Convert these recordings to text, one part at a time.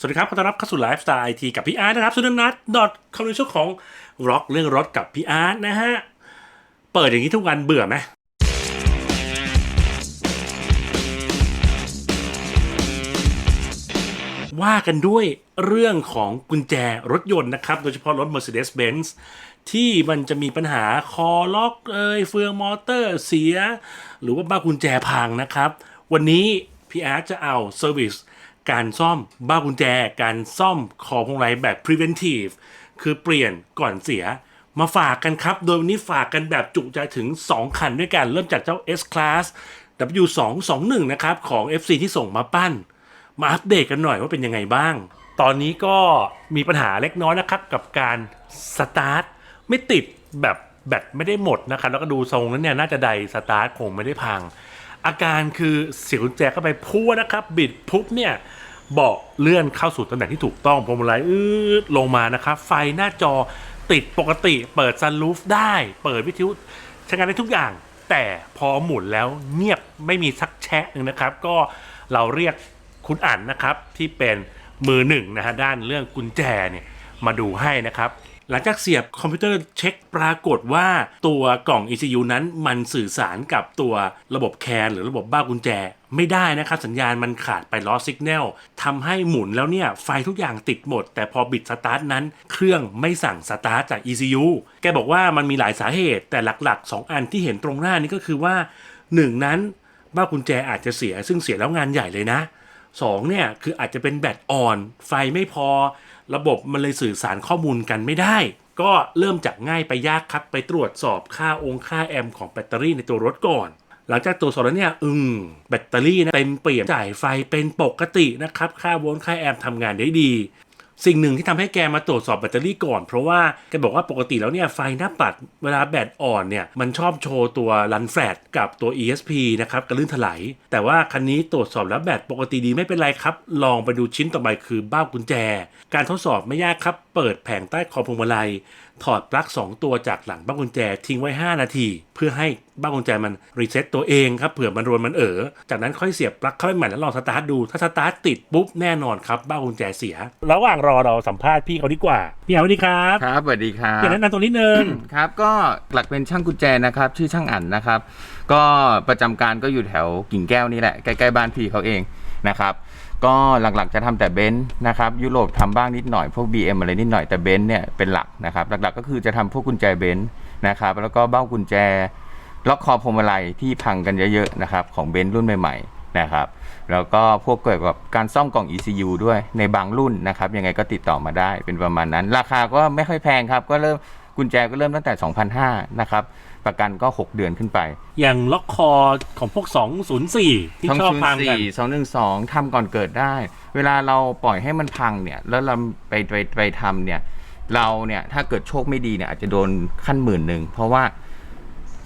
สวัสดีครับ ขอต้อนรับเข้าสู่ไลฟ์สไตล์ไอทีกับพี่อาร์ตนะครับสุนันนัทดอทคอมในช่วงของร็อกเรื่องรถกับพี่อาร์ตนะฮะ เปิดอย่างนี้ทุกวันเบื่อไหมว่ากันด้วยเรื่องของกุญแจรถยนต์นะครับ โดยเฉพาะรถ Mercedes-Benz ที่มันจะมีปัญหาคอล็อกเอยเฟืองมอเตอร์เสีย หรือว่าบ้ากุญแจพังนะครับ วันนี้พี่อาร์ตจะเอาเซอร์วิส การซ่อมบ้ากุญแจ การซ่อมคอพวงมาลัยแบบ preventive คือเปลี่ยนก่อนเสีย มาฝากกันครับ โดยวันนี้ฝากกันแบบจุใจถึง 2 คันด้วยกัน เริ่มจากเจ้า S Class W221 นะครับ ของ FC ที่ส่งมาปั้น มาอัปเดตกันหน่อยว่าเป็นยังไงบ้าง ตอนนี้ก็มีปัญหาเล็กน้อยนะครับ กับการสตาร์ทไม่ติดแบบแบตไม่ได้หมดนะครับ แล้วก็ดูทรงแล้วเนี่ยน่าจะไดสตาร์ทคงไม่ได้พังอาการคือเสียกุญแจเข้าไปพัวนะครับ บิดปุ๊บเนี่ย เบาะเลื่อนเข้าสู่ตำแหน่งที่ถูกต้องพวงมาลัยอืดลงมานะครับ ไฟหน้าจอติดปกติเปิดซันรูฟได้ เปิดวิทยุใช้งานได้ทุกอย่าง แต่พอหมุนแล้วเงียบไม่มีสักแชะหนึ่งนะครับ ก็เราเรียกคุณอั๋นนะครับที่เป็นมือหนึ่งนะฮะด้านเรื่องกุญแจเนี่ยมาดูให้นะครับ หลังจากเสียบคอมพิวเตอร์เช็คปรากฏว่าตัวกล่อง ECU นั้นมันสื่อสารกับตัวระบบแคนหรือระบบบ้ากุญแจไม่ได้นะครับสัญญาณมันขาดไปลอสซิกแนลทำให้หมุนแล้วเนี่ย ไฟทุกอย่างติดหมด แต่พอบิดสตาร์ทนั้น เครื่องไม่สั่งสตาร์ทจาก ECU แกบอกว่ามันมีหลายสาเหตุ แต่หลักๆ 2 อันที่เห็นตรงหน้านี้ก็คือว่า 1 นั้นบ้ากุญแจอาจจะเสีย ซึ่งเสียแล้วงานใหญ่เลยนะสองเนี่ยคืออาจจะเป็นแบตอ่อน ไฟไม่พอ ระบบมันเลยสื่อสารข้อมูลกันไม่ได้ ก็เริ่มจากง่ายไปยากครับไปตรวจสอบค่าองค์ค่าแอมป์ของแบตเตอรี่ในตัวรถก่อน หลังจากตรวจสอบแล้วเนี่ยอืมแบตเตอรี่นะเต็มเปี่ยมจ่ายไฟเป็นปกตินะครับ ค่าโวลต์ค่าแอมป์ทำงานได้ดี สิ่งหนึ่งที่ทำให้แกมาตรวจสอบแบตเตอรี่ก่อน เพราะว่าแกบอกว่าปกติแล้วเนี่ยไฟหน้าปัดเวลาแบตอ่อนเนี่ยมันชอบโชว์ตัวรันแฟลชกับตัว ESP นะครับกระลื่นถลายแต่ว่าคันนี้ตรวจสอบแล้วแบตปกติดีไม่เป็นไรครับ ลองไปดูชิ้นต่อไปคือเบ้ากุญแจ การทดสอบไม่ยากครับ เปิดแผงใต้คอพวงมาลัย ถอดปลั๊ก2 ตัวจากหลังบ้ากุญแจทิ้งไว้ 5 นาที เพื่อให้บ้ากุญแจมันรีเซ็ตตัวเองครับเผื่อมันรวนมันเอ๋อจากนั้นค่อยเสียบปลั๊กเข้าไปใหม่แล้วลองสตาร์ทดูถ้าสตาร์ทติดปุ๊บแน่นอนครับบ้ากุญแจเสีย ระหว่างรอเราสัมภาษณ์พี่เขาดีกว่าพี่เอาสวัสดีครับครับสวัสดีครับอยากแนะนำตัวนิดนึงครับก็หลักเป็นช่างกุญแจนะครับชื่อช่างอั๋นนะครับ ก็ประจำการก็อยู่แถวกิ่งแก้วนี่แหละใกล้ๆบ้านพี่เขาเองนะครับ ก็หลักๆจะทำแต่เบนซ์นะครับยุโรปทำบ้างนิดหน่อยพวก BM อะไรนิดหน่อยแต่เบนซ์เนี่ยเป็นหลักนะครับหลักๆก็คือจะทำพวกกุญแจเบนซ์นะครับแล้วก็เบ้ากุญแจล็อกคอพวงมาลัยที่พังกันเยอะๆนะครับของเบนซ์รุ่นใหม่ๆนะครับแล้วก็พวกเกี่ยวกับการซ่อมกล่อง ECU ด้วยในบางรุ่นนะครับยังไงก็ติดต่อมาได้เป็นประมาณนั้น ราคาก็ไม่ค่อยแพงครับก็เริ่มกุญแจก็เริ่มตั้งแต่ 2,500นะครับ ประกันก็ 6 เดือนขึ้นไป อย่างล็อกคอของพวก 204 ที่ชอบพังกัน204 212ทำก่อนเกิดได้ เวลาเราปล่อยให้มันพังเนี่ย แล้วเราไปไปไปทำเนี่ย เราเนี่ยถ้าเกิดโชคไม่ดีเนี่ยอาจจะโดนขั้นหมื่นหนึ่งเพราะว่า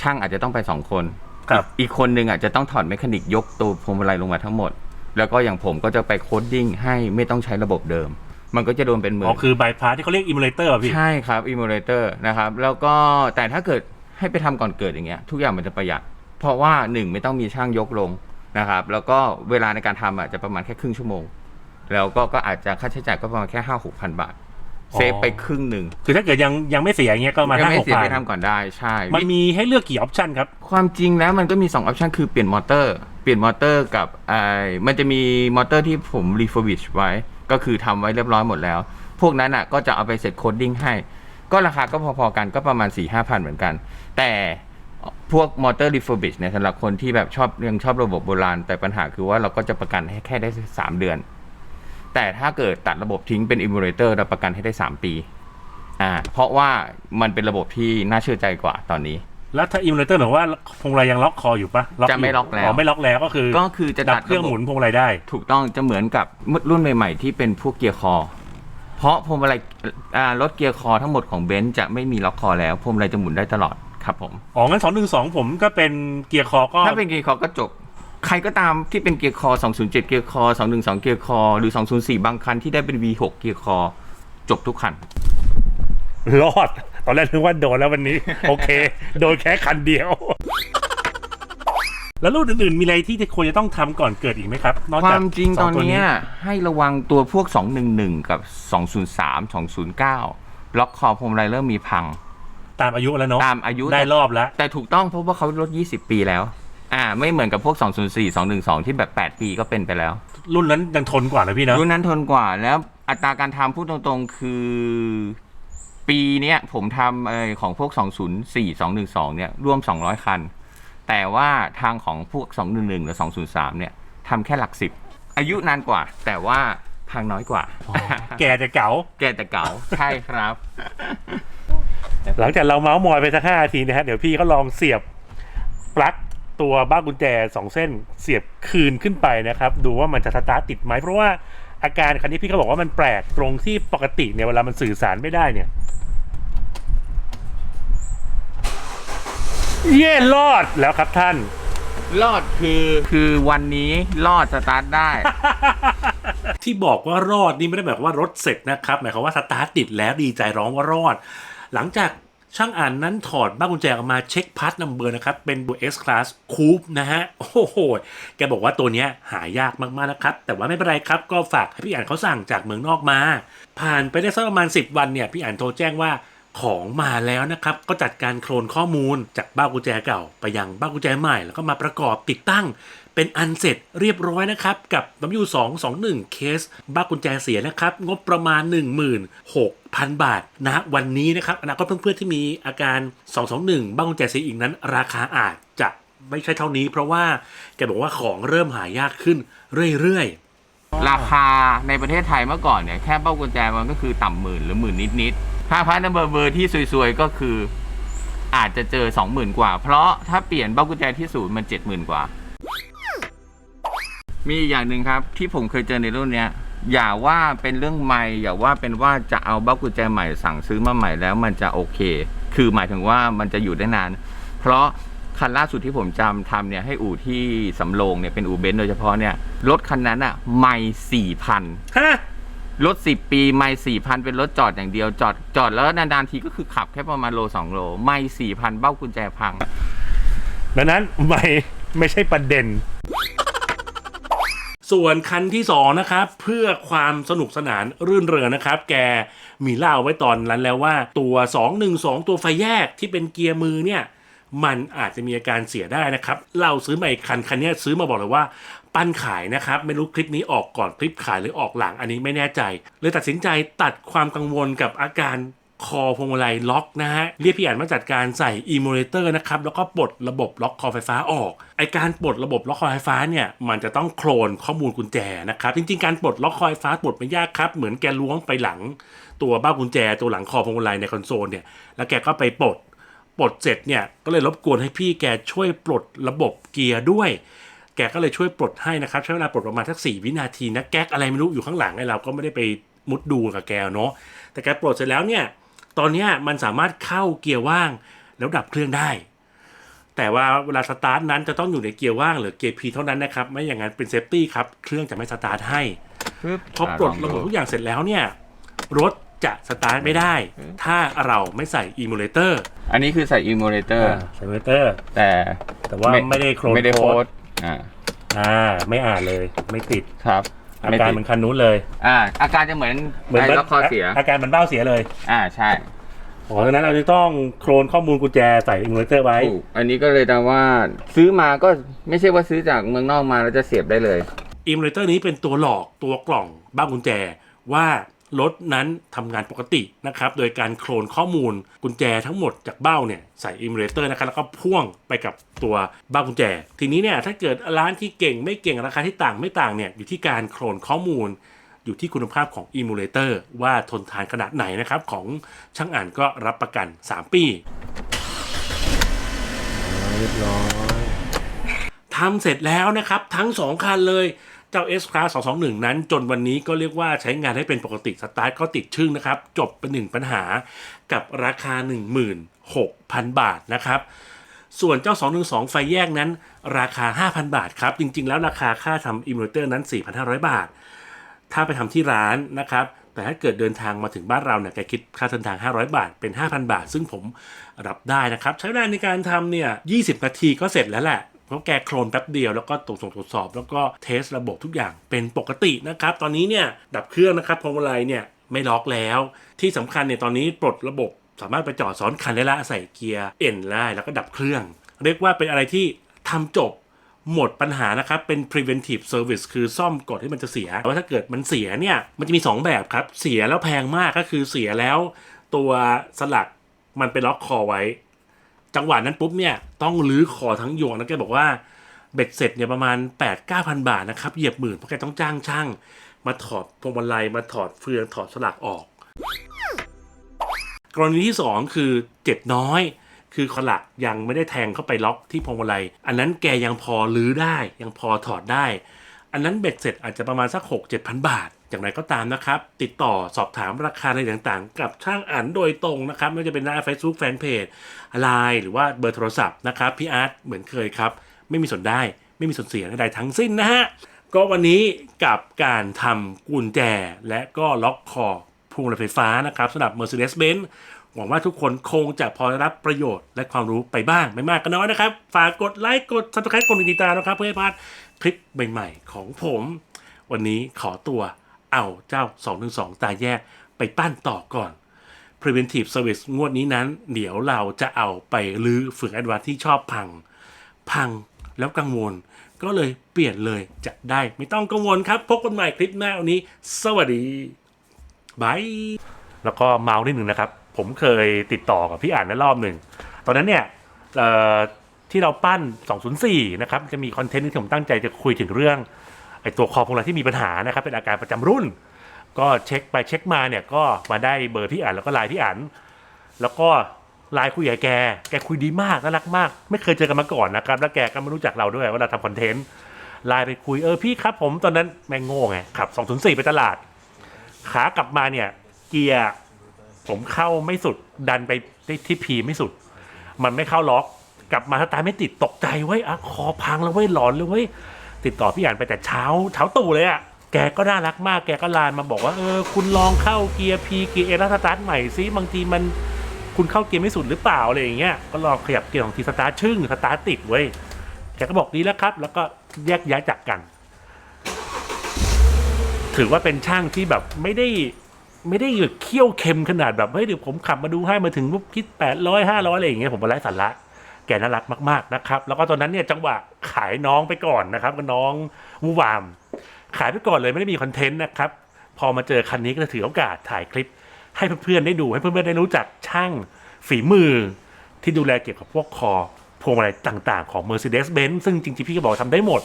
ช่างอาจจะต้องไปสองคนครับอีกคนหนึ่งอะจะต้องถอดเมคานิกยกตัวพวงมาลัยลงมาทั้งหมด แล้วก็อย่างผมก็จะไปโคดดิ้งให้ไม่ต้องใช้ระบบเดิมมันก็จะโดนเป็นหมื่อ๋อนคือบายพาสที่เขาเรียกอิมูเลเตอร์พี่ ใช่ครับอิมูเลเตอร์นะครับ แล้วก็แต่ถ้าเกิด ให้ไปทำก่อนเกิดอย่างเงี้ยทุกอย่างมันจะประหยัด เพราะว่าหนึ่งไม่ต้องมีช่างยกลงนะครับ แล้วก็เวลาในการทำอะจะประมาณแค่ครึ่งชั่วโมง แล้วก็ก็อาจจะค่าใช้จ่ายก็ประมาณแค่ห้าหกพันบาทอ๋อเซฟไปครึ่งหนึ่งคือถ้าเกิดยังยังไม่เสียอย่างเงี้ยก็มายัห้าไม่หกเสียพัไปนทำก่อนได้ใช่ มันมีให้เลือกกี่ออปชันครับ ความจริงแล้วมันก็มี2ออปชันคือเปลี่ยนมอเตอร์เปลี่ยนมอเตอร์กับไอ้มันจะมีมอเตอร์ที่ผมรีฟ u r b i s h ไว้ ก็คือทำไว้เรียบร้อยหมดแล้ว พวกนั้นอะก็จะเอาไปเสร็จโคดดิ้งให้ ก็ราคาก็พอๆกันก็ประมาณ4 5 0 0 0เหมือนกัน แต่พวกมอเตอร์รีฟ u r b i s h เนี่ยสำหรับคนที่แบบชอบยังชอบระบบโบราณ แต่ปัญหาคือว่าเราก็จะประกันให้แค่ได้ 3 เดือน แต่ถ้าเกิดตัดระบบทิ้งเป็นอิมูเลเตอร์เราประกันให้ได้ 3 ปีอ่าเพราะว่ามันเป็นระบบที่น่าเชื่อใจกว่าตอนนี้ แล้วถ้าอิมูเลเตอร์หมายว่าพวงมาลัยยังล็อกคออยู่ปะอยู่จะไม่ล็อกแล้วอ๋อไม่ล็อกแล้วก็คือก็คือจะดัตับดเครื่องะบบหมุนพวงมาลัยได้ ถูกต้องจะเหมือนกับรุ่นใหม่ ๆ ที่เป็นพวกเกียร์คอ เพราะพวงมาลัยอ่ารถเกียร์คอทั้งหมดของเบนซ์จะไม่มีล็อกคอแล้วพวงมาลัยจะหมุนได้ตลอดครับผม อ๋อ งั้นสองหนึ่งสองผมก็เป็นเกียร์คอก็ถ้าเป็นเกียร์คอก็จบ ใครก็ตามที่เป็นเกียร์คอ 207 เกียร์คอ 212 เกียร์คอ หรือ 204 บางคันที่ได้เป็น V6 เกียร์คอ จบทุกคัน รอด ตอนแรกนึกว่าโดนแล้ววันนี้ โอเค โดนแค่คันเดียว แล้วรุ่นอื่นๆมีอะไรที่ควรจะต้องทำก่อนเกิดอีกไหมครับ นอกคจากวามจริงสตออนตัวเนี้ยให้ระวังตัวพวก 211 กับ 203 209 ล็อกคอพวงมาลัยเริ่มมีพัง ตามอายุแล้วเนาะตามอายุได้รอบแล้ว แต่ถูกต้องเพราะว่าเขาลด 20 ปีแล้ว อ่า ไม่เหมือนกับพวก 204 212 ที่แบบ 8 ปีก็เป็นไปแล้ว รุ่นนั้นยังทนกว่านะพี่เนาะรุ่นนั้นทนกว่าแล้วอัตราการทำพูดตรงๆคือปีเนี้ยผมทำเออของพวก 204 212 เนี่ยร่วม 200 คัน แต่ว่าทางของพวก 211 หรือ 203 เนี่ยทำแค่หลักสิบ อายุนานกว่า แต่ว่าพังน้อยกว่า แกจะเก๋า แกแต่เก่า ใช่ครับ หลังจากเราเมาส์มอยไปสักห้านาทีนะฮะ เดี๋ยวพี่ก็ลองเสียบปลั๊กตัวบ้ากุญแจสองเส้นเสียบคืนขึ้นไปนะครับ ดูว่ามันจะสตาร์ทติดไหมเพราะว่าอาการคันนี้พี่เขาบอกว่ามันแปลกตรงที่ปกติเนี่ยเวลามันสื่อสารไม่ได้เนี่ย เย่รอดแล้วครับท่าน รอดคือคือวันนี้รอดสตาร์ทได้ ที่บอกว่ารอดนี่ไม่ได้หมายความว่ารถเสร็จนะครับหมายความว่าสตาร์ทติดแล้วดีใจร้องว่ารอด หลังจากช่างอ่านนั้นถอดบ้านกุญแจออกมาเช็คพาร์ทนัมเบอร์นะครับ เป็นตัว S Class Coupe นะฮะ โอ้โห แกบอกว่าตัวเนี้ยหายากมาก ๆ นะครับ แต่ว่าไม่เป็นไรครับ ก็ฝากให้พี่อ่านเขาสั่งจากเมืองนอกมา ผ่านไปได้สักประมาณ 10 วันเนี่ย พี่อ่านโทรแจ้งว่า ของมาแล้วนะครับ ก็จัดการโคลนข้อมูลจากบ้ากุญแจเก่า ไปยังบ้ากุญแจใหม่ แล้วก็มาประกอบติดตั้ง เป็นอันเสร็จเรียบร้อยนะครับ กับ W221 เคสบ้ากุญแจเสียนะครับ งบประมาณ 16,000 บาทนะวันนี้นะครับอนาคตเพื่อนๆที่มีอาการ 221 บ้ากุญแจเสียอีกนั้น ราคาอาจจะไม่ใช่เท่านี้ เพราะว่าแกบอกว่าของเริ่มหายากขึ้นเรื่อยๆราคาในประเทศไทยเมื่อก่อนเนี่ยแค่เป้ากุญแจมันก็คือต่ำหมื่นหรือหมื่นนิดๆ ถ้าพาร์ทนัมเบอร์เบอร์ที่ซวยๆก็คืออาจจะเจอ20,000กว่า เพราะถ้าเปลี่ยนเป้ากุญแจที่ศูนย์มัน70,000กว่า มีอีกอย่างหนึ่งครับ ที่ผมเคยเจอในรุ่นเนี้ย อย่าว่าเป็นเรื่องใหม่อย่าว่าเป็นว่าจะเอาเบ้ากุญแจใหม่สั่งซื้อมาใหม่แล้วมันจะโอเค คือหมายถึงว่ามันจะอยู่ได้นาน เพราะคันล่าสุดที่ผมจำทำเนี่ยให้อู่ที่สำโรงเนี่ยเป็นอู่เบนซ์โดยเฉพาะเนี่ยรถคันนั้นอะไม่สี่พันฮะ รถสิบปีไม่สี่พันเป็นรถจอดอย่างเดียวจอดจอดแล้วนานๆทีก็คือขับแค่ประมาณโลสองโลไม่สี่พันเบ้ากุญแจพัง ดังนั้นไม่ไม่ใช่ประเด็น ส่วนคันที่สองนะครับ เพื่อความสนุกสนานรื่นเริงนะครับ แกมีเล่าไว้ตอนนั้นแล้วว่าตัว 212 ตัวไฟแยกที่เป็นเกียร์มือเนี่ย มันอาจจะมีอาการเสียได้นะครับ เราซื้อมาอีกคันคันเนี้ยซื้อมาบอกเลยว่า ปั้นขายนะครับ ไม่รู้คลิปนี้ออกก่อนคลิปขายหรือออกหลังอันนี้ไม่แน่ใจเลยตัดสินใจตัดความกังวลกับอาการคอพวงมาลัยล็อกนะฮะ เรียกพี่อ่านมาจัดการใส่อีโมเลเตอร์นะครับ แล้วก็ปลดระบบล็อกคอไฟฟ้าออก ไอการปลดระบบล็อกคอไฟฟ้าเนี่ย มันจะต้องโคลนข้อมูลกุญแจนะครับ จริง ๆ การปลดล็อกคอไฟฟ้าปลดไม่ยากครับ เหมือนแกล้วงไปหลัง ตัวบ้ากุญแจตัวหลังคอพวงมาลัยในคอนโซลเนี่ย แล้วแกก็ไปปลด ปลดเสร็จเนี่ย ก็เลยรบกวนให้พี่แกช่วยปลดระบบเกียร์ด้วย แกก็เลยช่วยปลดให้นะครับ ใช้เวลาปลดประมาณสักสี่วินาทีนะแก๊กอะไรไม่รู้อยู่ข้างหลังไอ้เราก็ไม่ได้ไปมุดดูกับแกเนาะแต่แกปลดเสร็จแล้วเนี่ยตอนเนี้ยมันสามารถเข้าเกียร์ว่างแล้วดับเครื่องได้ แต่ว่าเวลาสตาร์ทนั้นจะต้องอยู่ในเกียร์ว่างหรือเกียร์พีเท่านั้นนะครับ ไม่อย่างนั้นเป็นเซฟตี้ครับ เครื่องจะไม่สตาร์ทให้พอปลดระบบทุกอย่างเสร็จแล้วเนี่ย รถจะสตาร์ทไม่ได้ ถ้าเราไม่ใส่อีมูเลเตอร์อันนี้คือใส่อิมูเลเตอร์ใส่อีมูเลเตอร์แต่แต่ว่าไม่ได้โคลนไม่ได้โค้โค้ดด อ่าอ่า ไม่อ่านเลย ไม่ติด ครับอาไม่การติดเหมือนคันนู้นเลย อ่า อาการจะเหมือนเหมือนไอ้ล็อกคอเสีย อาการเหมันเบ้าเสียเลย อ่าใช่อ๋อดังนั้นเราจะต้องโคลนข้อมูลกุญแจใส่อีมูเลเตอร์ไว้ถูกอันนี้ก็เลยแต่ว่าซื้อมาก็ไม่ใช่ว่าซื้อจากเมืองนอกมาแล้วจะเสียบได้เลยอิมูเลเตอร์นี้เป็นตัวหลอกตัวกล่องบ้านกุญแจว่า รถนั้นทำงานปกตินะครับ โดยการโคลนข้อมูลกุญแจทั้งหมดจากเบ้าเนี่ยใส่อิมูเลเตอร์นะครับแล้วก็พ่วงไปกับตัวบ้านกุญแจ ทีนี้เนี่ยถ้าเกิดร้านที่เก่งไม่เก่งราคาที่ต่างไม่ต่างเนี่ยอยู่ที่การโคลนข้อมูล อยู่ที่คุณภาพของอิมูเลเตอร์ว่าทนทานขนาดไหนนะครับ ของช่างอ่านก็รับประกัน 3 ปีเรียบร้อยทำเสร็จแล้วนะครับทั้ง 2 คันเลย เจ้า S Class 221 นั้น จนวันนี้ก็เรียกว่าใช้งานให้เป็นปกติสตาร์ทก็ติดชึ่งนะครับ จบเป็นหนึ่งปัญหากับราคา 16,000 บาทนะครับส่วนเจ้า 212 ไฟแยกนั้น ราคา 5,000 บาทครับ จริง ๆ แล้วราคาค่าทำอิมูเลเตอร์นั้น 4,500 บาท ถ้าไปทำที่ร้านนะครับ แต่ถ้าเกิดเดินทางมาถึงบ้านเราเนี่ยแกคิดค่าเดินทาง 500 บาท เป็น 5,000 บาท ซึ่งผมรับได้นะครับ ใช้เวลาในการทำเนี่ย 20 นาทีก็เสร็จแล้วแหละ เพราะแกโคลนแป๊บเดียวแล้วก็ตรวจสอบตรวจสอบ แล้วก็เทสระบบทุกอย่างเป็นปกตินะครับ ตอนนี้เนี่ยดับเครื่องนะครับพวงมาลัยเนี่ยไม่ล็อกแล้ว ที่สำคัญเนี่ยตอนนี้ปลดระบบสามารถไปจอดซ้อนคันได้ละใส่เกียร์เอ็นได้แล้วก็ดับเครื่อง เรียกว่าเป็นอะไรที่ทำจบหมดปัญหานะครับ เป็น preventive service คือซ่อมก่อนที่มันจะเสียแต่ว่าถ้าเกิดมันเสียเนี่ย มันจะมี 2 แบบครับ เสียแล้วแพงมากก็คือเสียแล้ว ตัวสลักมันไปล็อกคอไว้ จังหวะนั้นปุ๊บเนี่ยต้องรื้อคอทั้งยวงนะแกบอกว่าเบ็ดเสร็จเนี่ยประมาณ 8 9 0 0 0 บาทนะครับเหยียบหมื่นเพราะแกต้องจ้างช่าง มาถอดพวงมาลัยมาถอดเฟืองถอดสลักออก กรณีที่ 2 คือเจ็บน้อย คือขลักยังไม่ได้แทงเข้าไปล็อกที่พวงมาลัย อันนั้นแกยังพอลื้อได้ยังพอถอดได้ อันนั้นเบ็ดเสร็จอาจจะประมาณสัก 6 7 0 0 0 บาท อย่างไรก็ตามนะครับ ติดต่อสอบถามราคาอะไรต่างๆ กับช่างอันโดยตรงนะครับ ไม่ว่าจะเป็นหน้า Facebook Fanpage ไลน์หรือว่าเบอร์โทรศัพท์นะครับพี่อาร์ตเหมือนเคยครับ ไม่มีส่วนได้ไม่มีส่วนเสียใดๆทั้งสิ้นนะฮะก็วันนี้กับการทำกุญแจและก็ล็อกคอพวงมาลัยไฟฟ้านะครับสำหรับ Mercedes-Benz หวังว่าทุกคนคงจะพอได้รับประโยชน์และความรู้ไปบ้างไม่มากก็น้อยนะครับ ฝากกดไลค์กด subscribe กดติดตามนะครับ เพื่อให้พลาดคลิปใหม่ ๆ ของผม วันนี้ขอตัว เอาเจ้า 212 ตาแยกไปปั้นต่อก่อน preventive service งวดนี้นั้น เดี๋ยวเราจะเอาไปลื้อฝืนแอดวานที่ชอบพัง พังแล้วกังวล ก็เลยเปลี่ยนเลยจะได้ไม่ต้องกังวลครับ พบกันใหม่คลิปหน้าวันนี้ สวัสดีบายแล้วก็เมาส์นิดหนึ่งนะครับ ผมเคยติดต่อกับพี่อ่านในรอบหนึ่ง ตอนนั้นเนี่ยที่เราปั้น 204 นะครับ จะมีคอนเทนต์ที่ผมตั้งใจจะคุยถึงเรื่อง ไอตัวคอพวงมาที่มีปัญหานะครับเป็นอาการประจำรุ่น ก็เช็คไปเช็คมาเนี่ยก็มาได้เบอร์พี่อ่านแล้วก็ไลน์พี่อ่านแล้วก็ไลน์คุยกับแก แกคุยดีมากน่ารักมาก ไม่เคยเจอกันมาก่อนนะครับ แล้วแกก็ไม่รู้จักเราด้วยเว่าทำคอนเทนต์ไลน์ไปคุยเออพี่ครับผมตอนนั้นแม่งโง่ไงขับ204 ไปตลาด ขากลับมาเนี่ยเกียร์ผมเข้าไม่สุดดันไปที่พีไม่สุด มันไม่เข้าล็อก กลับมาสตาร์ไม่ติดตกใจเว้ยอะคอพังแล้วเว้ยหลอนเลยเว้ย ติดต่อพี่อ่านไปแต่เช้าเช้าตู่เลยอะ่ะแกก็น่ารักมากแกก็ไลน์มาบอกว่าเออคุณลองเข้าเกียร์พีเกียร์เอแล้วสตาร์ทใหม่ซิบางทีมันคุณเข้าเกียร์ไม่สุดหรือเปล่าอะไรอย่างเงี้ยก็ลองขยับเกียร์ของทีสตาร์ทชึ่งสตาร์ทติดเว้ยแกก็บอกดีแล้วครับ แล้วก็แยกย้ายจากกัน ถือว่าเป็นช่างที่แบบไม่ได้ไม่ได้แบบเคี่ยวเค็มขนาดแบบเฮ้ยเดี๋ยวผมขับมาดูให้มาถึงปุ๊บคิดแปดร้อยห้าร้อยอะไรอย่างเงี้ยผมมาไร้สาระ แกน่ารักมากๆนะครับ แล้วก็ตอนนั้นเนี่ยจังหวะขายน้องไปก่อนนะครับกับน้องวูวาม ขายไปก่อนเลยไม่ได้มีคอนเทนต์นะครับ พอมาเจอคันนี้ก็ถือโอกาสถ่ายคลิป ให้เพื่อนๆได้ดูให้เพื่อนๆได้รู้จักช่างฝีมือ ที่ดูแลเกี่ยวกับพวกคอพวงมาลัยต่างๆของ Mercedes-Benz ซึ่งจริงๆพี่ก็บอกทำได้หมด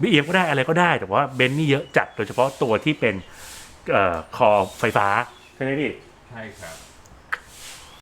BM ก็ได้อะไรก็ได้ แต่ว่าเบนซ์นี่เยอะจัดโดยเฉพาะตัวที่เป็นออคอไฟฟ้า ใช่ไหมพี่ ใช่ครับ